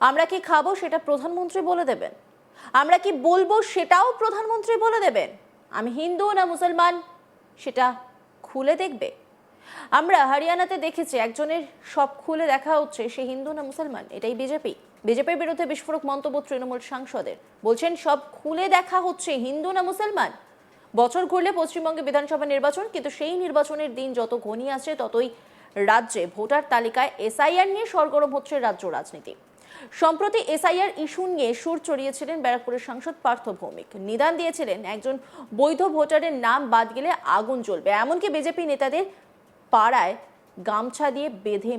আমরা কি খাব সেটা প্রধানমন্ত্রী বলে দেবেন? আমরা কি বলব সেটাও প্রধানমন্ত্রী বলে দেবেন? আমি হিন্দু না মুসলমান, সেটা খুলে দেখবে। আমরা হরিয়ানাতে দেখেছি একজনের সব খুলে দেখা হচ্ছে, সে হিন্দু না মুসলমান, এটাই বিজেপি। বিজেপির বিরুদ্ধে বিস্ফোরক মন্তব্য তৃণমূল সাংসদের। বলছেন, সব খুলে দেখা হচ্ছে, হিন্দু না মুসলমান? বছর ঘুরলে পশ্চিমবঙ্গে বিধানসভা নির্বাচন, কিন্তু সেই নির্বাচনের দিন যত ঘনিয়ে আসছে ততই রাজ্যে ভোটার তালিকায় এসআইআর নিয়ে সরগরম হচ্ছে রাজ্য রাজনীতি। সম্প্রতি এসআইআর ইস্যু নিয়ে সুর চড়িয়েছিলেন ব্যারাকপুরের সাংসদ পার্থ ভৌমিক। নিদান দিয়েছিলেন একজন বৈধ ভোটারের নাম বাদ গেলে আগুন জ্বলবে। এমনকি বিজেপি নেতাদের পাড়ায় গামছা দিয়ে বেঁধে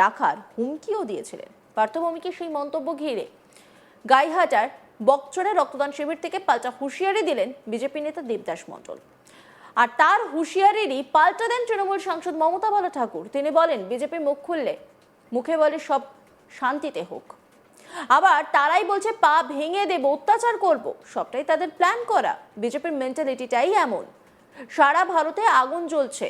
রাখার হুমকিও দিয়েছিলেন। পার্থ ভৌমিকের সেই মন্তব্য ঘিরে গাইহাটার বকচরে রক্তদান শিবির থেকে পাল্টা হুঁশিয়ারি দিলেন বিজেপি নেতা দেবদাস মণ্ডল। আর তার হুঁশিয়ারিরই পাল্টা দেন তৃণমূল সাংসদ মমতা বালা ঠাকুর। তিনি বলেন, বিজেপি মুখ খুললে, মুখে বলে সব শান্তিতে হোক। আবার তারাই বলছে, পা ভেঙে দেব, অত্যাচার করব। সবটাই তাদের প্ল্যান করা। বিজেপির মেন্টালিটিটাই এমন। সারা ভারতে আগুন জ্বলছে।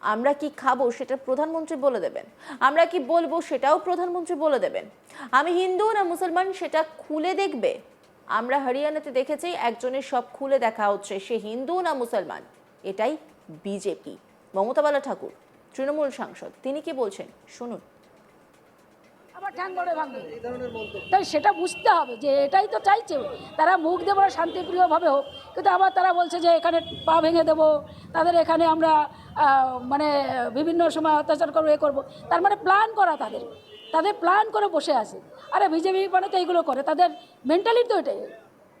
আমরা কি খাব সেটা প্রধানমন্ত্রী বলে দেবেন। আমরা কি বলব সেটাও প্রধানমন্ত্রী বলে দেবেন। আমি হিন্দু না মুসলমান সেটা খুলে দেখবে। আমরা হরিয়ানাতে দেখেছি, একজনের সব খুলে দেখা হচ্ছে, সে হিন্দু না মুসলমান। এটাই বিজেপি। মমতা বালা ঠাকুর, তৃণমূল সাংসদ, তিনি কি বলছেন? শুনুন। আবার তাই সেটা বুঝতে হবে যে এটাই তো চাইছে। তারা মুখ দেবো শান্তিপ্রিয়ভাবে হোক। কিন্তু আবার তারা বলছে যে এখানে পা ভেঙে দেবো। তাদের এখানে আমরা মানে বিভিন্ন সময় অত্যাচার করব, এ করব। তার মানে প্ল্যান করা তাদের। তাদের প্ল্যান করে বসে আছে। আরে বিজেপি মানে তো এইগুলো করে। তাদের মেন্টালিটি তো এটাই।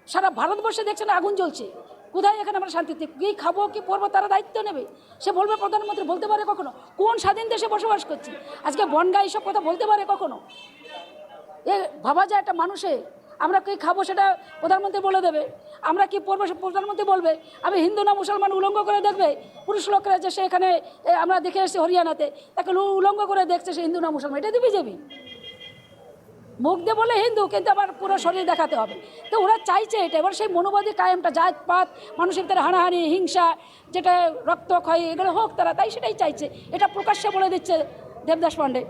সারা ভারতবর্ষে দেখছেন আগুন জ্বলছে। কোথায় এখানে আমরা শান্তিতে? কী খাব, কী পরবো, তারা দায়িত্ব নেবে। সে বলবে প্রধানমন্ত্রী, বলতে পারে কখনো? কোন স্বাধীন দেশে বসবাস করছি? আজকে বনগা এইসব কথা বলতে পারে কখনো? এ, ভাবা যায় একটা মানুষে, আমরা কী খাব সেটা প্রধানমন্ত্রী বলে দেবে। আমরা কি পড়ব সে প্রধানমন্ত্রী বলবে? আমি হিন্দু না মুসলমান, উলঙ্গ করে দেখবে? পুরুষ লোকরা যে সে এখানে আমরা দেখে এসেছি হরিয়ানাতে, তাকে উলঙ্গ করে দেখছে সে হিন্দু না মুসলমান। এটা তো বিজেপি। মুখ দিয়ে বলে হিন্দু, কিন্তু আবার পুরো শরীর দেখাতে হবে। তো ওরা চাইছে এটা। এবার সেই মনোবাদী কায়েমটা জাত পাত মানুষের ভিতরে হানাহানি, হিংসা, যেটা রক্তক্ষয় এগুলো হোক তারা, তাই সেটাই চাইছে। এটা প্রকাশ্যে বলে দিচ্ছে দেবদাস পাণ্ডে।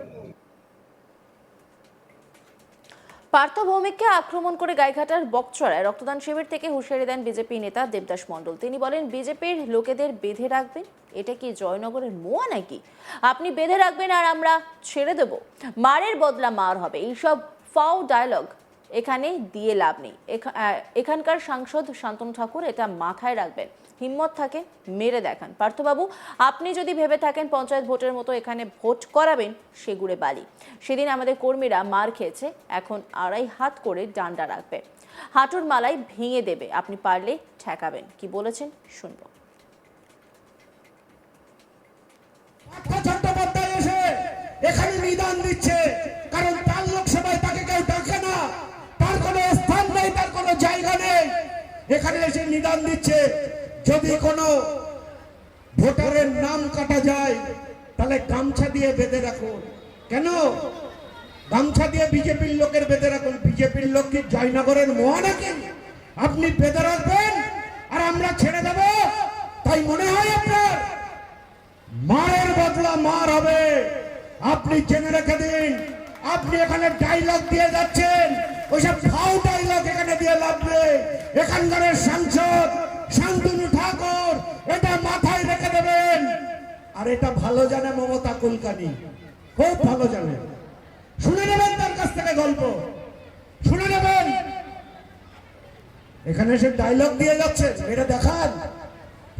পার্থ ভৌমিককে আক্রমণ করে গাইঘাটার বকচড়ায় রক্তদান শিবির থেকে হুঁশিয়ারি দেন বিজেপি নেতা দেবদাস মণ্ডল। তিনি বলেন, বিজেপির লোকেদের বেঁধে রাখবেন? এটা কি জয়নগরের মোয়া নাকি? আপনি বেঁধে রাখবেন আর আমরা ছেড়ে দেব। মারের বদলা মার হবে। এইসব ফাও ডায়লগ এখানে দিয়ে লাভ নেই। এখানকার সাংসদ শান্তনু ঠাকুর এটা মাথায় রাখবেন। হিম্মত থাকে, মেরে দেখান। পার্থবাবু, আপনি যদি ভেবে থাকেন পঞ্চায়েত ভোটের মতো এখানে ভোট করাবেন, সেগুড়ে বালি। সেদিন আমাদের কর্মীরা মার খেয়েছে, এখন আড়াই হাত করে ডান্ডা রাখবে। হাঁটুর মালাই ভেঙে দেবে, আপনি পারলে ঠেকাবেন। কি বলেছেন? শুনব। এখানে নিদান দিচ্ছে, কারণ এখানে এসে নিদান দিচ্ছে। যদি কোনো ভোটারের নাম কাটা যায়, তাহলে গামছা দিয়ে বেঁধে রাখুন। কেন? গামছা দিয়ে বিজেপির লোকের বেঁধে রাখুন। বিজেপির লোক কি জয়নগরের মোয়া নাকি? আপনি বেঁধে রাখবেন আর আমরা ছেড়ে দেব? তাই মনে হয় আপনার? মারের বদলা মার হবে। আপনি জেনে রেখে দিন। আপনি এখানে ডাইলগ দিয়ে যাচ্ছেন। ওইসব ফাউ ডাইলগ এখানে দিয়ে লাভ এখানকার সাংসদ শান্তনু ঠাকুর, এটা মাথায় রেখে দেবেন। আর এটা ভালো জানে মমতা কুলকানি, খুব ভালো জানে। শুনে নেবেন তার কাছ থেকে গল্প। শুনে নেবেন। এখানে সে ডায়লগ দিয়ে যাচ্ছে এটা দেখান।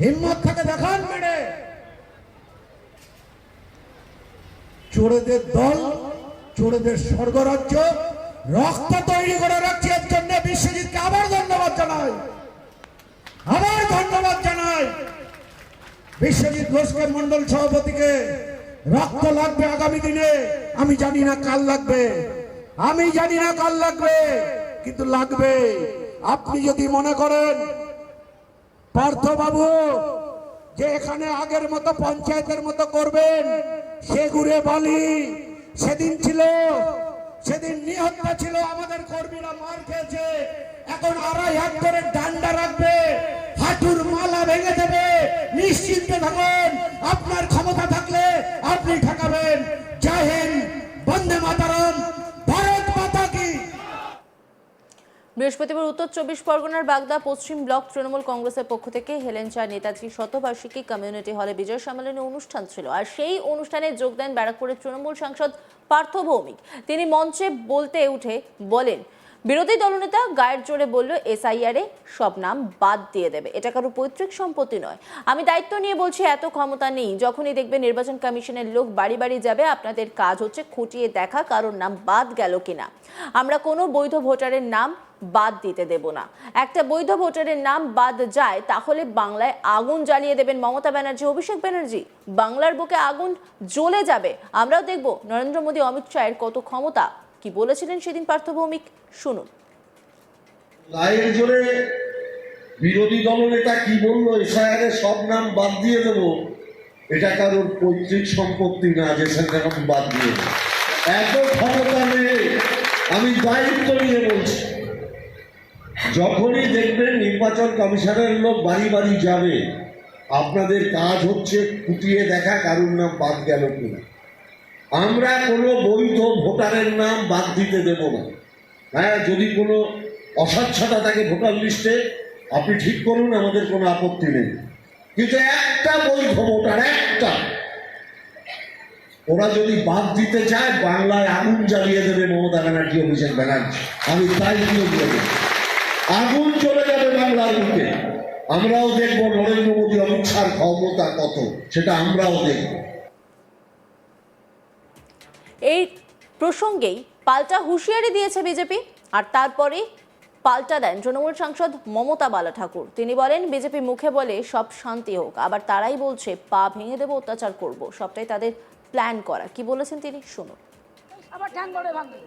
হিম্মত থাকে, দেখান মেরে চোরেদের দল, চোরেদের স্বর্গরাজ্য, রক্ত তৈরি করে রাখছে। বিশ্বজিৎ ঘোষকে মন্ডল সভাপতিকে রক্ত লাগবে আগামী দিনে। আমি জানি না কাল লাগবে। আমি জানি না কাল লাগবে, কিন্তু লাগবে। আপনি যদি মনে করেন পার্থ বাবু যে এখানে আগের মতো পঞ্চায়েতের মতো করবেন, সে ঘুরে বলি, সেদিন ছিল, সেদিন নিহত্যা ছিল, আমাদের কর্মীরা মার খেয়েছে। এখন আড়াই হাত করে ডান্ডা রাখবে। হাঁটুর মালা ভেঙে দেবে। নিশ্চিন্তে থাকুন, আপনার ক্ষমতা থাকলে আপনি ঠেকাবেন। জয় হিন্দ, বন্দে মাতারম বৃহস্পতিবার উত্তর চব্বিশ পরগনার বাগদা পশ্চিম ব্লক তৃণমূল কংগ্রেসের পক্ষ থেকে হেলেন চা নেতাজি শতবার্ষিকী কমিউনিটি হলে বিজয় সম্মেলনী অনুষ্ঠান ছিল। আর সেই অনুষ্ঠানে যোগ দেন ব্যারাকপুরের তৃণমূল সাংসদ পার্থ ভৌমিক। তিনি মঞ্চে বলতে উঠে বলেন বিরোধী দলনেতা গায়ের জোরে বলল, এসআইআর সব নাম বাদ দিয়ে দেবে। এটা কারও পৈতৃক সম্পত্তি নয়। আমি দায়িত্ব নিয়ে বলছি, এত ক্ষমতা নেই। যখনই দেখবে নির্বাচন কমিশনের লোক বাড়ি বাড়ি যাবে, আপনাদের কাজ হচ্ছে খুঁটিয়ে দেখা কারোর নাম বাদ গেল কিনা। আমরা কোনো বৈধ ভোটারের নাম বাদ দিতে দেব না। একটা বৈধ ভোটারের নাম বাদ যায়, তাহলে বাংলায় আগুন জ্বালিয়ে দেবেন মমতা ব্যানার্জি, অভিষেক ব্যানার্জি। বাংলার বুকে আগুন জ্বলে যাবে। আমরাও দেখব, নরেন্দ্র মোদী, অমিত শাহের কত ক্ষমতা কি বলেছিলেন সেদিন পার্থ ভৌমিক? শুনুন। গায়ের জোরে বিরোধী দলনেতা কি বলল? এসআইআর সব নাম বাদ দিয়ে দেব। এটা কারোর পৈতৃক সম্পত্তি না, যে সেটা নাম বাদ দিয়ে এত ক্ষমতা নেই আমি দায়িত্ব নিয়ে বলছি। যখনই দেখবেন নির্বাচন কমিশনের লোক বাড়ি বাড়ি যাবে, আপনাদের কাজ হচ্ছে খুঁটিয়ে দেখা কারুর নাম বাদ গেল কিনা। আমরা কোনো বৈধ ভোটারের নাম বাদ দিতে দেব না। হ্যাঁ যদি কোনো অস্বচ্ছতা থাকে ভোটার লিস্টে, আপনি ঠিক করুন, আমাদের কোনো আপত্তি নেই। কিন্তু একটা বৈধ ভোটার, একটা। ওরা যদি বাদ দিতে চায়, বাংলায় আগুন জ্বালিয়ে দেবে মমতা ব্যানার্জি, অভিষেক ব্যানার্জি। আমি তাই দিয়ে দেবো আগুন চলে যাবে বাংলার বুকে। আমরাও দেখব নরেন্দ্র মোদী অমিত শাহর ক্ষমতা কত, সেটা আমরাও দেখব। এই প্রসঙ্গেই পাল্টা হুঁশিয়ারি দিয়েছে বিজেপি, আর তারপরে পাল্টা দেন তৃণমূল সাংসদ মমতা বালা ঠাকুর তিনি বলেন, বিজেপি মুখে বলে সব শান্তি হোক, আবার তারাই বলছে, পা ভেঙে দেবো, অত্যাচার করব। সবটাই তাদের প্ল্যান করা। কি বলেছেন তিনি? শুনুন। আবার ভাঙবে।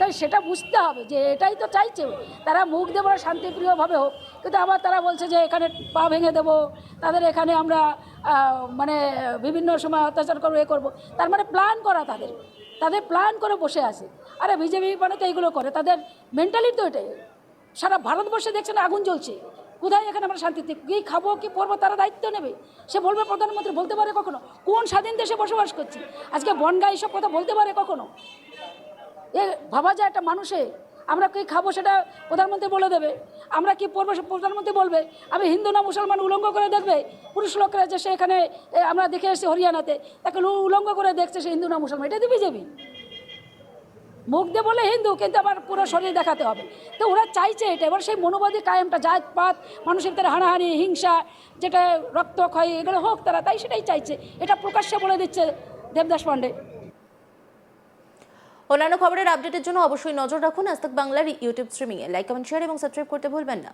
তাই সেটা বুঝতে হবে যে এটাই তো চাইছে। তারা মুখ দেবো শান্তিপ্রিয়ভাবে হোক, কিন্তু আবার তারা বলছে যে এখানে পা ভেঙে দেবো, তাদের এখানে আমরা মানে বিভিন্ন সময় অত্যাচার করব, এ করব। তার মানে প্ল্যান করা তাদের। তাদের প্ল্যান করে বসে আছে। আরে বিজেপি মানে তো এইগুলো করে। তাদের মেন্টালিটি তো এটাই। সারা ভারতবর্ষে দেখছেন আগুন জ্বলছে। কোথায় এখানে আমরা শান্তিতে কী খাব, কি পরবো, তারা দায়িত্ব নেবে। সে বলবে প্রধানমন্ত্রী, বলতে পারে কখনো? কোন স্বাধীন দেশে বসবাস করছি? আজকে বনগা এইসব কথা বলতে পারে কখনো? এ, ভাবা যায় একটা মানুষে, আমরা কি খাব সেটা প্রধানমন্ত্রী বলে দেবে। আমরা কি পড়ব প্রধানমন্ত্রী বলবে? আমি হিন্দু না মুসলমান, উলঙ্গ করে দেখবে? পুরুষ লোকেরা যে সে এখানে আমরা দেখে এসেছি হরিয়ানাতে, তাকে উলঙ্গ করে দেখছে সে হিন্দু না মুসলমান। এটা তো বিজেপি। মুখ দিয়ে বলে হিন্দু, কিন্তু আবার পুরো শরীর দেখাতে হবে। তো ওরা চাইছে এটা। এবার সেই মনোবাদী কায়েমটা জাত পাত মানুষের তারা হানাহানি, হিংসা, যেটা রক্তক্ষয় এগুলো হোক তারা, তাই সেটাই চাইছে। এটা প্রকাশ্যে বলে দিচ্ছে দেবদাস পাণ্ডে। অন্যান্য খবরের আপডেটের জন্য অবশ্যই নজর রাখুন আজ বাংলার ইউটিউব স্ট্রিমিংয়ে। লাইক, কমেন্ট শেয়ার এবং সাবস্ক্রাইব করতে ভুলবেন না।